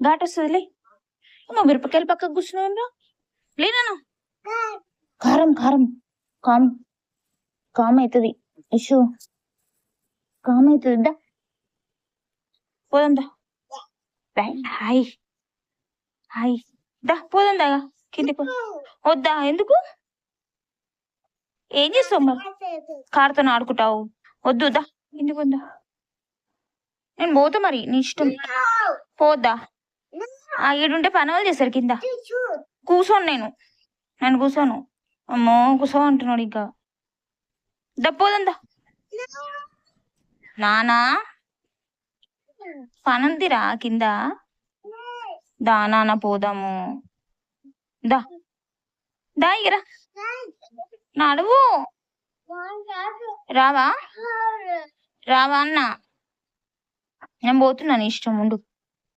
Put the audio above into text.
ఘాట్ వస్తుందిలే. ఏమో మిరపకాయలు పక్కకు కూర్చున్నావు లేనా కారం కారం. కామ్ కామ్ అవుతుంది. ఇషు కామ్ అవుతుంది. దా. పోదాం దా. హాయ్. హాయ్. దా పోదందా కిందికి వద్దా ఎందుకు? ఏం చేస్తావు మరి? కారుతో ఆడుకుంటావు. వద్దు దా. కిందికి పోదా నేను పోతా మరి నీ ఇష్టం. పోద్దా? ఆ ఈడుంటే పని వాళ్ళు చేస్తారు కింద. కూర్చోను నేను. నేను కూర్చోను అమ్మో కూర్చో అంటున్నాడు ఇంకా. దప్పోదందా నానా? పనుందిరా కింద. దా నాన్న పోదాము. దా. దా ఇగరా నడువు రావా? రావా అన్న? నేను పోతున్నాను ఇష్టం ఉండు.